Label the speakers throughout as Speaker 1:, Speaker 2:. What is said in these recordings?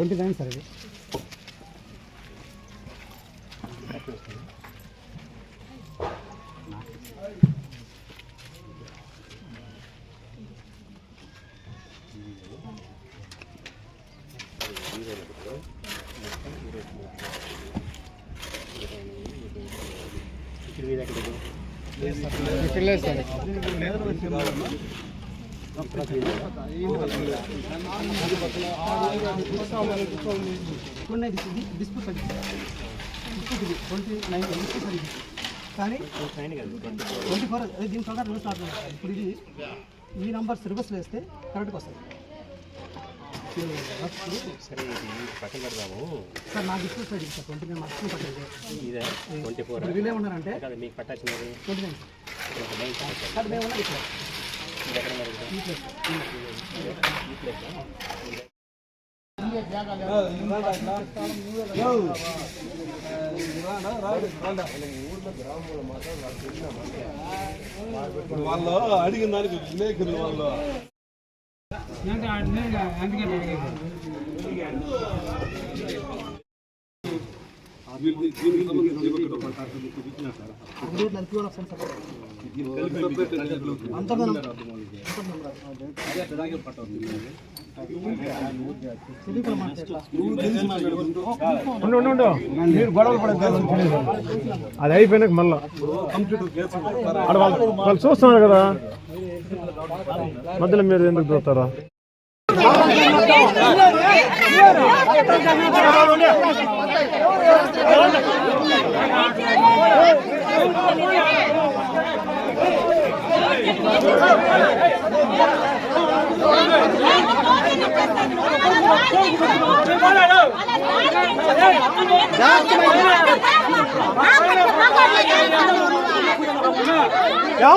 Speaker 1: Twenty nine sir ఇది. ఇక్కడ లేదు సార్. డిస్ప్యూట్ డిస్ప్యూట్ ఇది ట్వంటీ నైన్ డిస్ప్యూట్ అది కానీ ట్వంటీ ఫోర్ అది దీని ప్రకారం అవుతుంది. ఇప్పుడు ఇది ఈ నంబర్స్ రివర్స్లో వేస్తే కరెక్ట్గా వస్తుంది
Speaker 2: సరే ఇది పక్కన పెడదాము.
Speaker 1: సార్ నా dispute side sir twenty nine marks పట్టలేదు
Speaker 2: ఇదే ట్వంటీ ఫోర్?
Speaker 1: ఏమన్నారంటే
Speaker 2: కదా మీకు పట్టాల్సినది.
Speaker 1: Twenty nine
Speaker 2: sir.
Speaker 1: సార్ మేము ఉన్నది ఇక్కడ.
Speaker 3: వాళ్ళు అడిగిన దానికి విలేకరులు వాళ్ళు.
Speaker 1: అందుకే
Speaker 4: మీరు గొడవలు పడద్దు అది అయిపోయినాక మళ్ళా. వాళ్ళు వాళ్ళు చూస్తున్నారు కదా. మధ్యలో మీరు ఎందుకు చూస్తారా
Speaker 5: ಯಾವ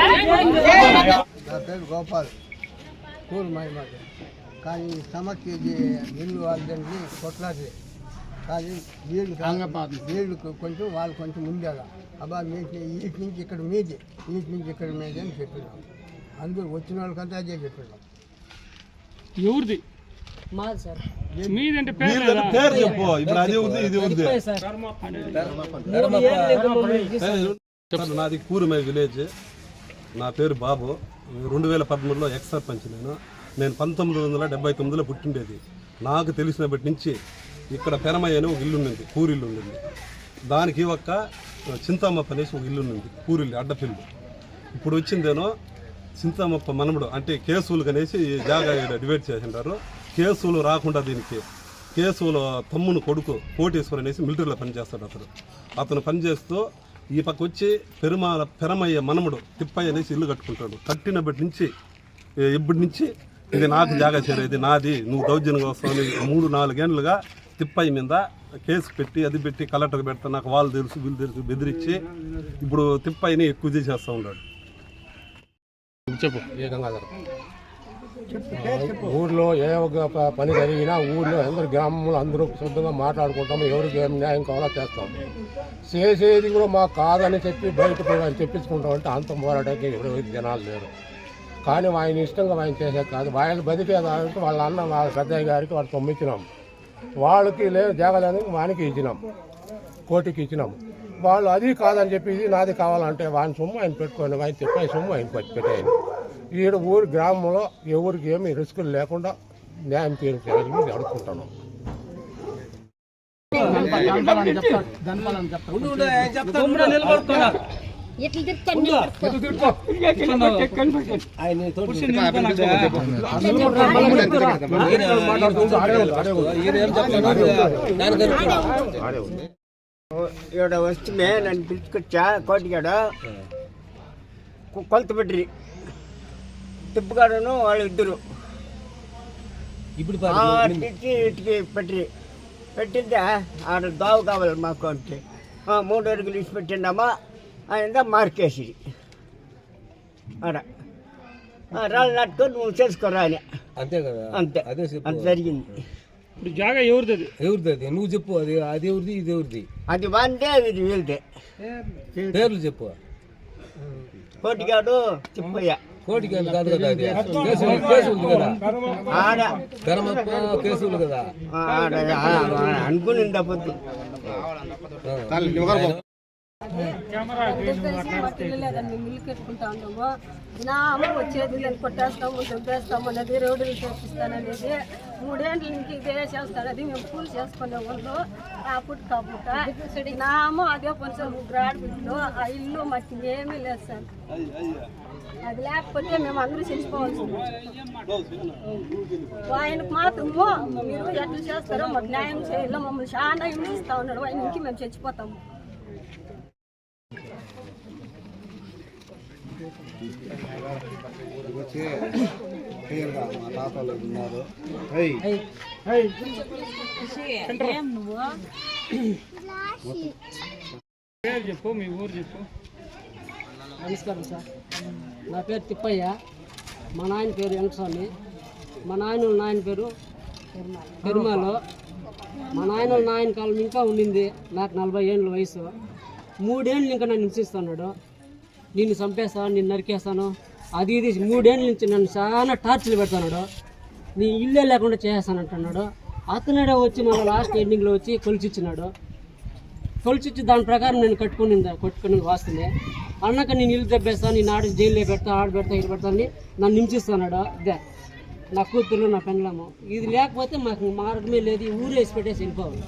Speaker 5: పేరు గోపాల్. స్కూల్ మాట కానీ సమస్య ఇది ఇల్లు వాళ్ళని కొట్లాడి కానీ వీళ్ళు వీళ్ళు కొంచెం వాళ్ళు కొంచెం ముందేగా అబ్బా మీకు వీటి నుంచి ఇక్కడ మీది వీటి నుంచి ఇక్కడ మీది అని చెప్పినాం. అందరూ వచ్చిన వాళ్ళకంతా అదే చెప్పినాం.
Speaker 4: ఎవరిది? మీదంటే
Speaker 3: వీళ్ళ పేరు చెప్పు. ఇప్పుడు అది ఉంది ఇది ఉంది. సార్, నాది కూరుమై విలేజ్. నా పేరు బాబు. రెండు వేల పదమూడులో ఎక్స్ సర్పంచ్ నేను. నేను పంతొమ్మిది వందల డెబ్బై తొమ్మిదిలో పుట్టిండేది. నాకు తెలిసినప్పటి నుంచి ఇక్కడ పెనమయ్య అని ఒక ఇల్లు ఉన్నది కూరిల్లు ఉండింది దానికి ఒక చింతామప్ప అనేసి ఒక ఇల్లు ఉన్నది కూరిల్లు అడ్డపిల్లు. ఇప్పుడు వచ్చిందేనో చింతామప్ప మనముడు అంటే కేసులు కనేసి జాగా డివైడ్ చేసింటారు. కేసులు రాకుండా దీనికి కేసుల తమ్ముని కొడుకు కోటేశ్వర్ అనేసి మిలిటరీలో పనిచేస్తాడు అతను అతను పనిచేస్తూ ఈ పక్క వచ్చి పెరుమాల పెరమయ్య మనముడు తిప్పయ్య అనేసి ఇల్లు కట్టుకుంటాడు. కట్టినప్పటి నుంచి ఇప్పటి నుంచి ఇది నాకు జాగా చేరేది నాది నువ్వు దౌర్జన్యంగా వస్తావు మూడు నాలుగేండ్లుగా తిప్పయ్య మీద కేసు పెట్టి అది పెట్టి కలెక్టర్ పెడతా నాకు వాళ్ళు తెలుసు వీళ్ళు తెలుసు బెదిరించి ఇప్పుడు తిప్పయ్యని ఎక్కువ చేసేస్తూ ఉన్నాడు.
Speaker 6: ఊర్లో ఏ ఒక ప- పని జరిగినా ఊర్లో అందరు గ్రామంలో అందరూ శుద్ధంగా మాట్లాడుకుంటాము ఎవరికి ఏం న్యాయం కావాలో చేస్తాం. చేసేది కూడా మాకు కాదని చెప్పి బయట పోయి ఆయన తెప్పించుకుంటాం అంటే అంత పోరాటానికి ఎవరు జనాలు లేరు. కానీ ఆయన ఇష్టంగా ఆయన చేసే కాదు. వాళ్ళు బతికేదానికి వాళ్ళ అన్న వాళ్ళ పెద్దయ్య గారికి వాళ్ళు తొమ్మిచ్చినాం. వాళ్ళకి లేదు జాగలేదని వానికి ఇచ్చినాం. కోటికి ఇచ్చినాం. వాళ్ళు అది కాదని చెప్పి ఇది నాది కావాలంటే వాని సొమ్ము ఆయన పెట్టుకొని ఆయన చెప్పే సొమ్ము ఆయన పెట్టేయండి ఈడ ఊరు గ్రామంలో ఎవరికి ఏమి రిస్కులు లేకుండా న్యాయం తీరు అడుగుకుంటున్నాం
Speaker 1: ధనపాలని
Speaker 5: ఇక్కడ వస్తే నన్ను పిలుచుకొచ్చా కోటిగాడ కొలత పెట్టి తిప్పుగాడను వాళ్ళు ఇద్దరు.
Speaker 7: ఇప్పుడు
Speaker 8: ఇటుకి ఇటుకి పెట్టి పెట్టిందే? ఆడ దావు కావాలి మాకు అంటే. ఆ, మూడు అడుగులు ఇచ్చి పెట్టిండమ్మా. ఆయన మార్కేసి. ఆడ. ఆ, రాళ్ళు నట్టుకొని నువ్వు చేసుకోరా అని
Speaker 7: అంతే కదా?
Speaker 8: అంతే.
Speaker 7: అదే
Speaker 8: అంత జరిగింది.
Speaker 4: ఇప్పుడు జాగా ఎవరిది
Speaker 7: ఎవరిది అది? నువ్వు చెప్పు అది అది ఎవరిది ఇది ఎవరిది?
Speaker 8: అది వందే ఇది వీళ్ళదే.
Speaker 7: పేర్లు చెప్పు.
Speaker 8: కోటిగాడు తిప్పయ్య
Speaker 7: కోటికి కాదు కదా అది. కేసు కేసు ఉంది కదా.
Speaker 8: ఆడ.
Speaker 7: ఉంది కదా.
Speaker 9: లేదండి మిల్లు కట్టుకుంటా ఉన్నాము దినాము వచ్చేది దాన్ని కొట్టేస్తాము చంపేస్తాము అనేది రోడ్డులు చేపిస్తాననేది మూడేండ్ల నుంచి ఇదే చేస్తాను అది మేము పూలు చేసుకునే వాళ్ళు ఆ పుట్టు కాపుట దినాము అదే కొంచెం ముగ్గురు ఆడబిడ్డలు ఆ ఇల్లు మాకు ఏమీ లేదు సార్. అది లేకపోతే మేము అందరూ చనిపోవాల్సింది. ఆయనకు మాత్రము మీరు ఎట్లా చేస్తారో మాకు న్యాయం చేయాలి మమ్మల్ని చాలా హింసిస్తా ఉన్నాడు ఆయన నుంచి మేము చచ్చిపోతాము. ఏం నువ్వు?
Speaker 4: పేరు చెప్పు మీ ఊరు చెప్పు.
Speaker 10: నమస్కారం సార్. నా పేరు తిప్పయ్య. మా నాయన పేరు వెంకటస్వామి. మా నాయన వాళ్ళ నాయన పేరు పెరుమాలు మా నాయన నాయన కాలం ఇంకా ఉండింది నాకు నలభై ఏళ్ళ వయసు. మూడేళ్ళు ఇంకా నన్ను హింసిస్తున్నాడు. నిన్ను చంపేస్తాను నిన్ను నరికేస్తాను. అది ఇది మూడేళ్ళ నుంచి నన్ను చాలా టార్చర్లు పెడుతున్నాడు. నీ ఇల్లే లేకుండా చేసేస్తానంటున్నాడు అతనుడే వచ్చి మన లాస్ట్ ఎండింగ్లో వచ్చి కొలిచిచ్చినాడు. కొలిచిచ్చి దాని ప్రకారం నేను కట్టుకుని కొట్టుకుని వాస్తుంది అన్నాక నేను ఇల్లు తెప్పేస్తాను నేను ఆడ జైల్లో పెడతా ఆడ పెడతా ఇక్కడ పెడతా అని నన్ను హింసిస్తున్నాడు. అదే. నా కూతురు నా పెండ్లము ఇది లేకపోతే మాకు మార్గమే లేదు ఊరేసి వేసి పెట్టేసి వెళ్ళిపోవాలి.